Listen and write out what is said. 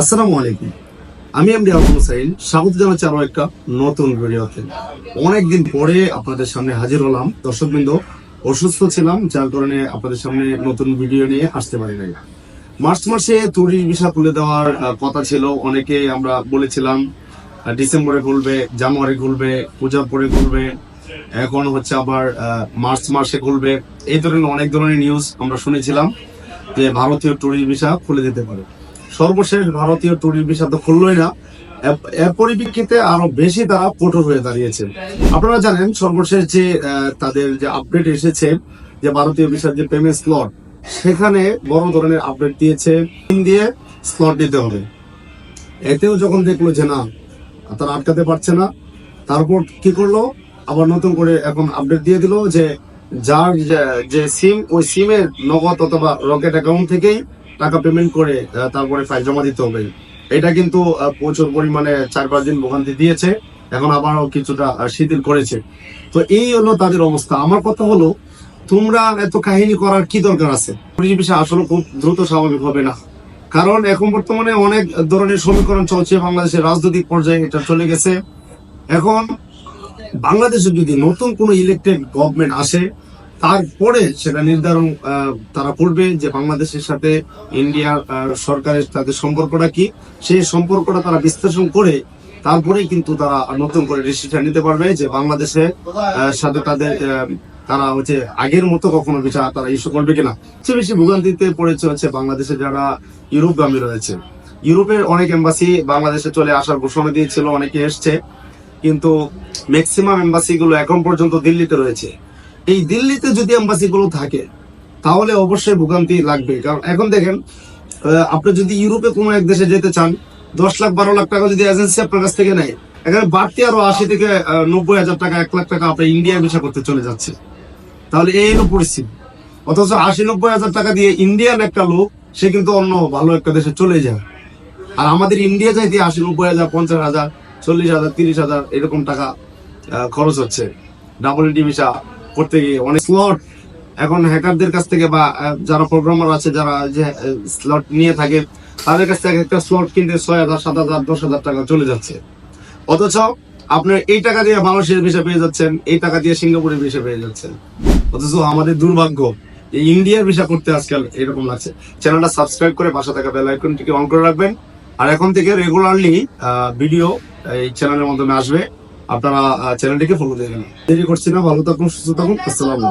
আসসালামু আলাইকুম। আমি এমডি আবুল সাইন স্বাগত জানাচ্ছি আরও একটা নতুন ভিডিওতে। অনেকদিন পরে আপনাদের সামনে হাজির হলাম। দর্শকবৃন্দ, অসুস্থ ছিলাম, যার কারণে আপনাদের সামনে নতুন ভিডিও নিয়ে আসতে পারি নাই। মার্চ মাসে তুরি ভিসা খুলে দেওয়ার কথা ছিল। অনেকে আমরা বলেছিলাম ডিসেম্বরে খুলবে জানুয়ারি খুলবে পূজার পরে খুলবে এখন হচ্ছে আবার মার্চ মাসে খুলবে এই ধরনের অনেক ধরনের নিউজ আমরা শুনেছিলাম যে ভারতীয় ট্যুরিস্ট ভিসা খুলে দিতে পারে। সর্বশেষ ভারতীয় ট্যুরিস্ট ভিসা তো খুললোই না। এর- পরিপ্রেক্ষিতে আরও বেশি তারা কঠোর হয়ে দাঁড়িয়েছে। আপনারা জানেন, সর্বশেষ যে তাদের যে আপডেট এসেছে, যে ভারতীয় ভিসার যে পেমেন্ট স্লট সেখানে বড় ধরনের আপডেট দিয়েছে। দিয়ে স্লট দিতে হবে। এতেও যখন দেখল যে না, তারা আটকাতে পারছে না, তারপর কি করল? আবার নতুন করে এখন আপডেট দিয়ে দিল যে, যার, যে সিম ওই সিমের নগদ অথবা রকেট অ্যাকাউন্ট থেকেই টাকা পেমেন্ট করে তারপরে ফাইল জমা দিতে হবে। এটা কিন্তু প্রচুর পরিমাণে চার পাঁচ দিন ভোগান্তি দিয়েছে, এখন আবারও কিছুটা শিথিল করেছে। তো এই হলো তাদের অবস্থা। আমার কথা হলো, তোমরা এত কাহিনী করার কি দরকার আছে? পুলিশ আসলে খুব দ্রুত স্বাভাবিক হবে না। কারণ এখন বর্তমানে অনেক ধরনের সমীকরণ চলছে বাংলাদেশের রাজনৈতিক পর্যায়ে, এটা চলে গেছে। এখন বাংলাদেশে যদি নতুন কোন ইলেকটেড গভর্নমেন্ট আসে তারপরে সেটা নির্ধারণ তারা করবে যে বাংলাদেশের সাথে ইন্ডিয়ার সরকারের তাদের সম্পর্কটা কি? সেই সম্পর্কটা তারা বিশ্লেষণ করে তারপরে কিন্তু তারা নতুন করে ডিসিশন নিতে পারবে যে বাংলাদেশের সাথে তাদের তারা হচ্ছে আগের মতো কখনো বিচার তারা ইস্যু করবে কিনা। সবচেয়ে বেশি ভোগান্তিতে পড়েছে হচ্ছে বাংলাদেশে যারা ইউরোপগামী রয়েছে। ইউরোপের অনেক এম্বাসি বাংলাদেশে চলে আসার ঘোষণা দিয়েছিল, অনেকে এসছে। কিন্তু ম্যাক্সিমাম এম্বাসি গুলো এখন পর্যন্ত দিল্লিতে রয়েছে। এই দিল্লিতে যদি এম্বাসি গুলো থাকে, তাহলে অবশ্যই ভোগান্তি লাগবে কারণ এখন দেখেন আপনি যদি ইউরোপে কোনো এক দেশে যেতে চান, দশ লাখ, বারো লাখ টাকা যদি এজেন্সি আপনার কাছ থেকে নেয়, এখানে বাড়তি আরও আশি থেকে নব্বই হাজার টাকা, এক লাখ টাকা আপনি ইন্ডিয়া ভিসা করতে চলে যাচ্ছে। তাহলে এই হলো পরিস্থিতি। অথচ আশি, নব্বই হাজার টাকা দিয়ে ইন্ডিয়ান একটা লোক, সে কিন্তু অন্য ভালো একটা দেশে চলে যায়। আর আমাদের ইন্ডিয়া যাইতে আশি, নব্বই হাজার, পঞ্চাশ হাজার, চল্লিশ হাজার, তিরিশ হাজার এরকম টাকা খরচ হচ্ছে। ডাবল ডি ভিসা করতে গিয়ে অনেক স্লট এখন হ্যাকারদের কাছ থেকে বা যারা প্রোগ্রামার আছে, যারা যে স্লট নিয়ে থাকে, তাদের কাছ থেকে একটা স্লট কিনতে ছয় হাজার, সাত হাজার, দশ হাজার টাকা চলে যাচ্ছে। অথচ আপনার এই টাকা দিয়ে বাংলাদেশের ভিসা পেয়ে যাচ্ছেন, এই টাকা দিয়ে সিঙ্গাপুরের ভিসা পেয়ে যাচ্ছেন। অথচ আমাদের দুর্ভাগ্য ইন্ডিয়ার ভিসা করতে আজকাল এরকম লাগছে। চ্যানেলটা সাবস্ক্রাইব করে পাশে থাকা বেল আইকনটিকে অন করে রাখবেন। আর এখন থেকে রেগুলারলি ভিডিও এই চ্যানেলের মাধ্যমে আসবে। আপনারা চ্যানেলটিকে ফলো দেবেন। দেরি করছি না ভালো থাকুন সুস্থ থাকুন আসসালামু